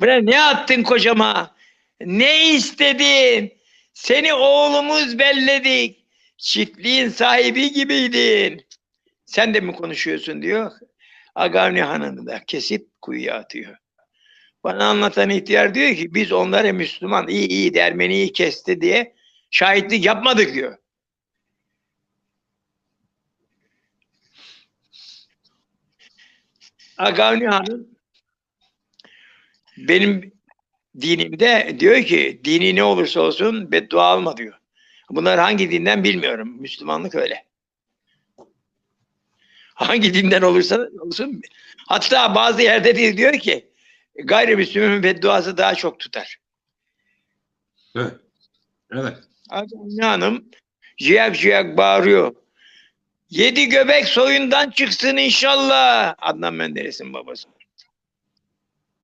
Buraya ne attın kocama? Ne istedin? Seni oğlumuz belledik. Çiftliğin sahibi gibiydin. Sen de mi konuşuyorsun diyor. Agavni Hanım'ı da kesip kuyuya atıyor. Bana anlatan ihtiyar diyor ki biz onlara Müslüman iyi iyi Ermeniyi kesti diye şahitlik yapmadık diyor. Agavni Hanım benim dinimde diyor ki dini ne olursa olsun beddua alma diyor. Bunlar hangi dinden bilmiyorum. Müslümanlık öyle. Hangi dinden olursa olsun. Hatta bazı yerde de diyor ki gayrimüslimin bedduası daha çok tutar. Evet. Evet. Agavni Hanım ciyak ciyak bağırıyor. Yedi göbek soyundan çıksın inşallah. Adnan Menderes'in babası.